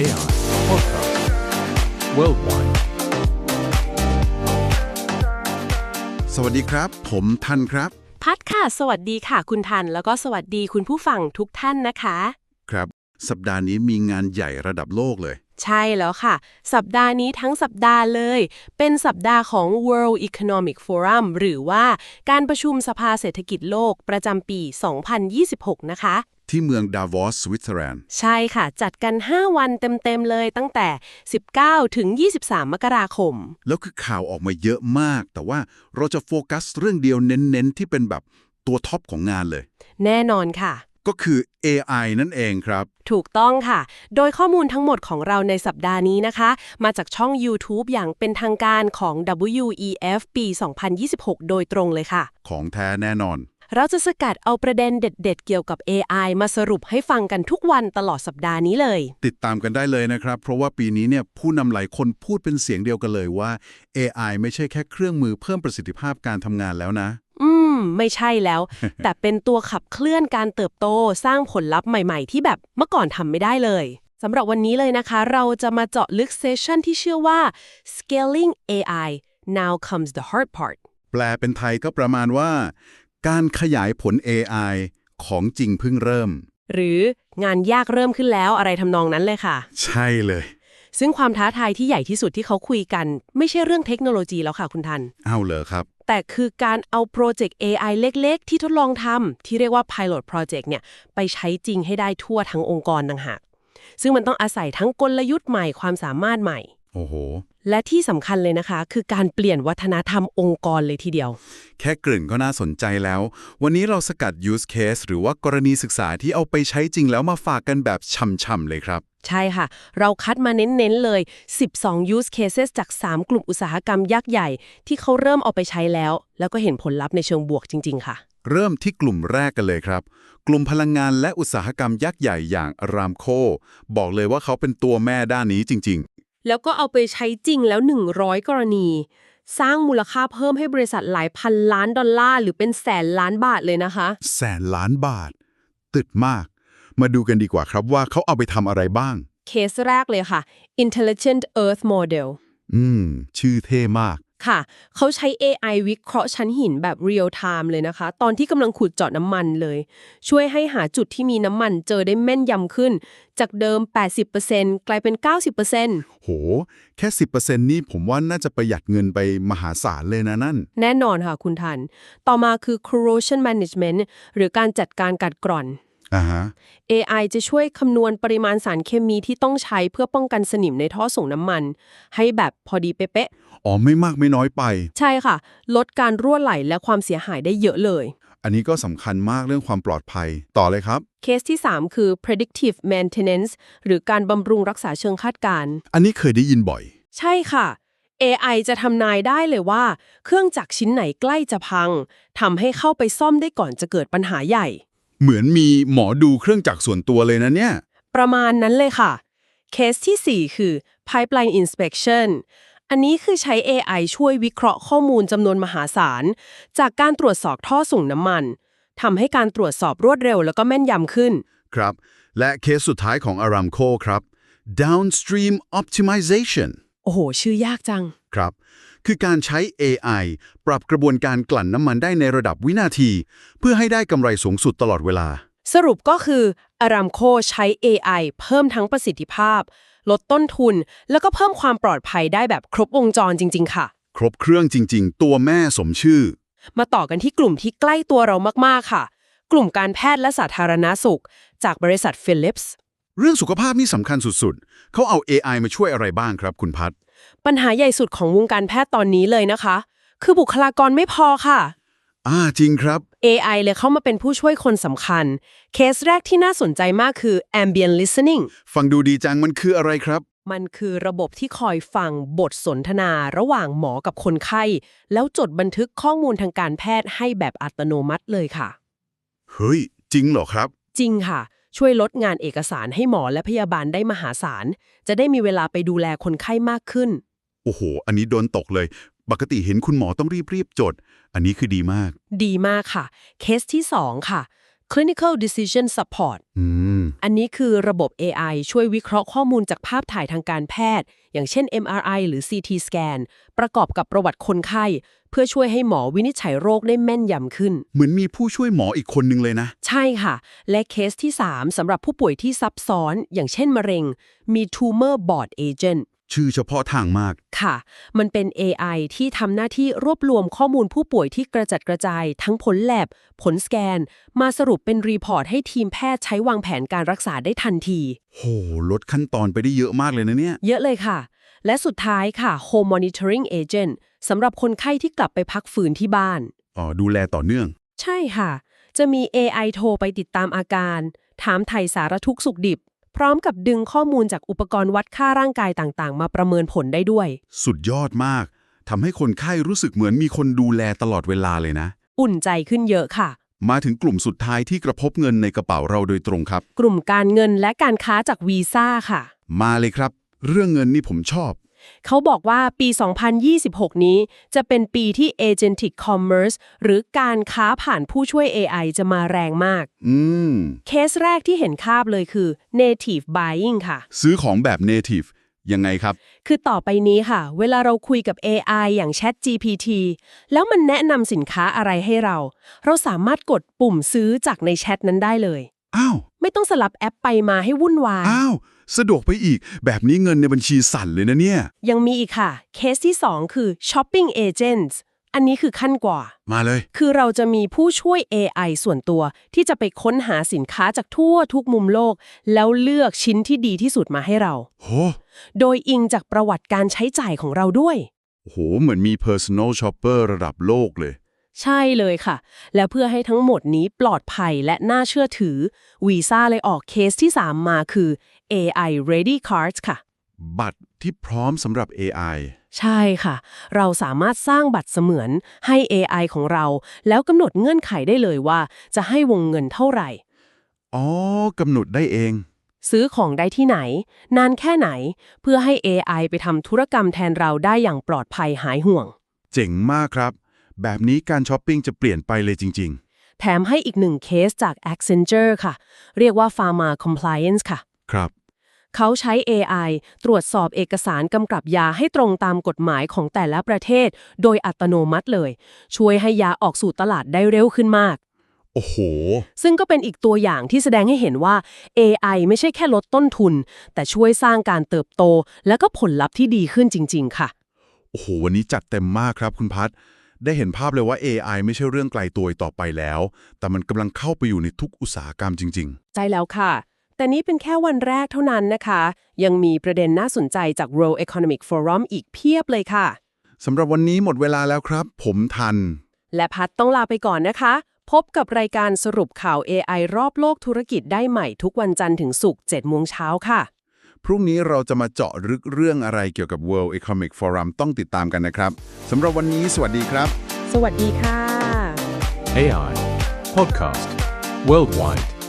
AI Podcast Worldwide สวัสดีครับ ผมทันครับ พัดค่ะ สวัสดีค่ะ คุณทัน แล้วก็สวัสดีคุณผู้ฟังทุกท่านนะคะ ครับ สัปดาห์นี้มีงานใหญ่ระดับโลกเลย ใช่แล้วค่ะ สัปดาห์นี้ทั้งสัปดาห์เลย เป็นสัปดาห์ของ World Economic Forum หรือว่าการประชุมสภาเศรษฐกิจโลกประจำปี 2026 นะคะ ที่เมืองดาวอสสวิตเซอร์แลนด์ ใช่ค่ะ จัดกัน 5 วันเต็ม ๆ เลยตั้งแต่ 19 ถึง 23 มกราคม แล้วคือข่าวออกมาเยอะมาก แต่ว่าเราจะโฟกัสเรื่องเดียวเน้น ๆ ที่เป็นแบบตัวท็อปของงานเลย แน่นอนค่ะ ก็คือ AI นั่นเองครับ ถูกต้องค่ะ โดยข้อมูลทั้งหมดของเราในสัปดาห์นี้นะคะ มาจากช่อง YouTube อย่างเป็นทางการของ WEF ปี 2026 โดยตรงเลยค่ะ ของแท้แน่นอน เราจะสกัดเอาประเด็นเด็ด ๆ เกี่ยวกับ AI มาสรุปให้ฟังกันทุกวันตลอดสัปดาห์นี้เลย ติดตามกันได้เลยนะครับ เพราะว่าปีนี้เนี่ยผู้นำหลายคนพูดเป็นเสียงเดียวกันเลยว่า AI ไม่ใช่แค่เครื่องมือเพิ่มประสิทธิภาพการทำงานแล้วนะ อืม ไม่ใช่แล้ว แต่เป็นตัวขับเคลื่อนการเติบโตสร้างผลลัพธ์ใหม่ ๆ ที่แบบเมื่อก่อนทำไม่ได้เลยสำหรับวันนี้เลยนะคะ เราจะมาเจาะลึกเซสชั่นที่ชื่อว่า scaling AI now comes the hard part แปลเป็นไทยก็ประมาณว่า การขยายผล AI ของจริงเพิ่งเริ่ม หรืองานยากเริ่มขึ้นแล้วอะไรทำนองนั้นเลยค่ะ ใช่เลย ซึ่งความท้าทายที่ใหญ่ที่สุดที่เขาคุยกัน ไม่ใช่เรื่องเทคโนโลยีแล้วค่ะคุณทัน เอาเหรอครับ แต่คือการเอาโปรเจกต์ AI เล็กๆ ที่ทดลองทำที่เรียกว่า Pilot Project เนี่ยไปใช้จริงให้ได้ทั่วทั้งองค์กรต่างหากซึ่งมันต้องอาศัยทั้งกลยุทธ์ใหม่ความสามารถใหม่ โอ้โห และที่สำคัญเลยนะคะ คือการเปลี่ยนวัฒนธรรมองค์กรเลยทีเดียว แค่กลิ่นก็น่าสนใจแล้ว วันนี้เราสกัด use case หรือว่ากรณีศึกษาที่เอาไปใช้จริงแล้วมาฝากกันแบบช่ำๆเลยครับ ใช่ค่ะ เราคัดมาเน้นๆเลย 12 use cases จาก 3 กลุ่มอุตสาหกรรมยักษ์ใหญ่ ที่เขาเริ่มเอาไปใช้แล้ว แล้วก็เห็นผลลัพธ์ในเชิงบวกจริง ๆ ค่ะ เริ่มที่กลุ่มแรกกันเลยครับ กลุ่มพลังงานและอุตสาหกรรมยักษ์ใหญ่อย่างรามโค บอกเลยว่าเขาเป็นตัวแม่ด้านนี้จริง แล้วก็เอาไปใช้จริงแล้ว 100 กรณี สร้างมูลค่าเพิ่มให้บริษัทหลายพันล้านดอลลาร์หรือเป็นแสนล้านบาทเลยนะคะๆแสนล้านบาท ตึดมาก มาดูกันดีกว่าครับว่าเขาเอาไปทำอะไรบ้าง เคสแรกเลยค่ะ Intelligent Earth Model อืม ชื่อเท่มาก ค่ะ เขาใช้ AI วิเคราะห์ชั้นหินแบบ real time เลยนะคะ ตอนที่กำลังขุดเจาะน้ำมันเลย ช่วยให้หาจุดที่มีน้ำมันเจอได้แม่นยำขึ้น จากเดิม 80%กลายเป็น 90%โห แค่ 10%นี่ผมว่าน่าจะประหยัดเงินไปมหาศาลเลยนะนั่น แน่นอนค่ะคุณทัน ต่อมาคือ corrosion management หรือการจัดการกัดกร่อน อ่าฮะ AI จะช่วยคำนวณปริมาณสารเคมีที่ต้องใช้เพื่อป้องกันสนิมในท่อส่งน้ำมัน ให้แบบพอดีเป๊ะอ๋อไม่มากไม่น้อยไป ๆใช่ค่ะ ลดการรั่วไหลและความเสียหายได้เยอะเลย อันนี้ก็สำคัญมากเรื่องความปลอดภัย ต่อเลยครับ เคสที่ 3 คือ predictive maintenance หรือการบำรุงรักษาเชิงคาดการณ์ อันนี้เคยได้ยินบ่อย ใช่ค่ะ AI จะทำนายได้เลยว่า เครื่องจักรชิ้นไหนใกล้จะพังทำให้เข้าไปซ่อมได้ก่อนจะเกิดปัญหาใหญ่ เหมือนมีหมอดูเครื่องจักรส่วนตัวเลยนะเนี่ย ประมาณนั้นเลยค่ะ เคสที่ 4 คือ pipeline inspection อันนี้คือใช้ AI ช่วยวิเคราะห์ข้อมูลจำนวนมหาศาล จากการตรวจสอบท่อส่งน้ำมันทำให้การตรวจสอบรวดเร็วแล้วก็แม่นยำขึ้น ครับ และเคสสุดท้ายของ Aramco ครับ downstream optimization โอ้โห ชื่อยากจัง ครับ คือการใช้ AI ปรับกระบวนการกลั่นน้ำมันได้ในระดับวินาที เพื่อให้ได้กำไรสูงสุดตลอดเวลา สรุปก็คืออารามโคใช้ AI เพิ่มทั้งประสิทธิภาพ ลดต้นทุน แล้วก็เพิ่มความปลอดภัยได้แบบครบวงจรจริง ๆ ค่ะ ครบเครื่องจริง ๆ ตัวแม่สมชื่อ มาต่อกันที่กลุ่มที่ใกล้ตัวเรามากๆค่ะ กลุ่มการแพทย์และสาธารณาสุข จากบริษัท Philips เรื่องสุขภาพนี่สำคัญสุดๆ เขาเอา AI มาช่วยอะไรบ้างครับคุณพัฒปัญหาใหญ่สุดของวงการแพทย์ตอนนี้เลยนะคะ คือบุคลากรไม่พอค่ะ อ่าจริงครับ AI เลยเข้ามาเป็นผู้ช่วยคนสำคัญ เคสแรกที่น่าสนใจมากคือ ambient listening ฟังดูดีจังมันคืออะไรครับ มันคือระบบที่คอยฟังบทสนทนาระหว่างหมอกับคนไข้ แล้วจดบันทึกข้อมูลทางการแพทย์ให้แบบอัตโนมัติเลยค่ะ เฮ้ย จริงเหรอครับ จริงค่ะ ช่วยลดงานเอกสารให้หมอและพยาบาลได้มหาศาล จะได้มีเวลาไปดูแลคนไข้มากขึ้น โอ้โห อันนี้โดนตกเลย ปกติเห็นคุณหมอต้องรีบๆจด อันนี้คือดีมาก ดีมากค่ะ เคสที่ 2 ค่ะ Clinical Decision Support อืมอันนี้คือระบบ AI ช่วยวิเคราะห์ข้อมูลจากภาพถ่ายทางการแพทย์ อย่างเช่น MRI หรือ CT scan ประกอบกับประวัติคนไข้ เพื่อช่วยให้หมอวินิจฉัยโรคได้แม่นยำขึ้น เหมือนมีผู้ช่วยหมออีกคนนึงเลยนะ ใช่ค่ะ และเคสที่ 3 สำหรับผู้ป่วยที่ซับซ้อน อย่างเช่นมะเร็ง มี Tumor Board Agent ชื่อเฉพาะทางมาก ค่ะ มันเป็น AI ที่ทำหน้าที่รวบรวมข้อมูลผู้ป่วยที่กระจัดกระจาย ทั้งผลแลบ ผลสแกน มาสรุปเป็นรีพอร์ตให้ทีมแพทย์ใช้วางแผนการรักษาได้ทันที โห ลดขั้นตอนไปได้เยอะมากเลยนะเนี่ย เยอะเลยค่ะ และสุดท้ายค่ะ Home Monitoring Agent สำหรับคนไข้ที่กลับไปพักฟื้นที่บ้าน อ๋อ ดูแลต่อเนื่อง ใช่ค่ะ จะมี AI โทรไปติดตามอาการ ถามไถ่สารทุกข์สุขดิบ พร้อมกับดึงข้อมูลจากอุปกรณ์วัดค่าร่างกายต่างๆ มาประเมินผลได้ด้วย สุดยอดมากทำให้คนไข้รู้สึกเหมือนมีคนดูแลตลอดเวลาเลยนะ อุ่นใจขึ้นเยอะค่ะ มาถึงกลุ่มสุดท้ายที่กระทบเงินในกระเป๋าเราโดยตรงครับ กลุ่มการเงินและการค้าจากวีซ่าค่ะ มาเลยครับ เรื่องเงินนี่ผมชอบ เขาบอกว่าปี 2026 นี้จะเป็นปีที่ Agentic Commerce หรือการค้าผ่านผู้ช่วย AI จะมาแรงมาก อืม เคสแรกที่เห็นคาบเลยคือ Native Buying ค่ะ ซื้อของแบบ native ยังไงครับ คือต่อไปนี้ค่ะ เวลาเราคุยกับ AI อย่าง Chat GPT แล้วมันแนะนำสินค้าอะไรให้เรา เราสามารถกดปุ่มซื้อจากในแชทนั้นได้เลย อ้าว ไม่ต้องสลับแอปไปมาให้วุ่นวาย อ้าว สะดวกไปอีก แบบนี้เงินในบัญชีสั่นเลยนะเนี่ย ยังมีอีกค่ะ เคสที่ 2 คือ Shopping Agents อันนี้คือขั้นกว่า มาเลย คือเราจะมีผู้ช่วย AI ส่วนตัว ที่จะไปค้นหาสินค้าจากทั่วทุกมุมโลก แล้วเลือกชิ้นที่ดีที่สุดมาให้เรา โห โดยอิงจากประวัติการใช้จ่ายของเราด้วย โห เหมือนมี personal shopper ระดับโลกเลย ใช่เลยค่ะ และเพื่อให้ทั้งหมดนี้ปลอดภัยและน่าเชื่อถือวีซ่าเลยออกเคสที่ 3 มาคือ AI Ready Cards ค่ะ บัตรที่พร้อมสำหรับ AI ใช่ค่ะ เราสามารถสร้างบัตรเสมือนให้ AI ของเรา แล้วกำหนดเงื่อนไขได้เลยว่า จะให้วงเงินเท่าไหร่ อ๋อกำหนดได้เอง ซื้อของได้ที่ไหน นานแค่ไหน เพื่อให้ AI ไปทำธุรกรรมแทนเราได้อย่างปลอดภัยหายห่วง เจ๋งมากครับ แบบนี้การช้อปปิ้งจะเปลี่ยนไปเลยจริงแถมให้อีกหนึ่งเคสจาก Accenture ค่ะ เรียกว่า Pharma Compliance ค่ะๆครับ เขาใช้ AI ตรวจสอบเอกสารกำกับยาให้ตรงตามกฎหมายของแต่ละประเทศ โดยอัตโนมัติเลย ช่วยให้ยาออกสู่ตลาดได้เร็วขึ้นมาก โอ้โห ซึ่งก็เป็นอีกตัวอย่างที่แสดงให้เห็นว่า AI ไม่ใช่แค่ลดต้นทุน แต่ช่วยสร้างการเติบโต และก็ผลลัพธ์ที่ดีขึ้นจริง ๆ ค่ะ โอ้โห วันนี้จัดเต็มมากครับคุณพัฒ ได้เห็นภาพเลยว่า AI ไม่ใช่เรื่องไกลตัวอีกต่อไปแล้ว แต่มันกำลังเข้าไปอยู่ในทุกอุตสาหกรรมจริงใจแล้วค่ะ แต่นี้เป็นแค่วันแรกเท่านั้นนะคะ ยังมีประเด็นน่าสนใจจาก World Economic Forum อีกเพียบเลยค่ะๆสำหรับวันนี้หมดเวลาแล้วครับ ผมทัน และพัดต้องลาไปก่อนนะคะ พบกับรายการสรุปข่าว AI รอบโลกธุรกิจได้ใหม่ทุกวันจันทร์ถึงศุกร์7โมงเช้าค่ะ พรุ่งนี้เราจะมาเจาะลึกเรื่องอะไรเกี่ยวกับ World Economic Forum ต้องติดตามกันนะครับสำหรับวันนี้ สวัสดีครับ สวัสดีค่ะ AI Podcast Worldwide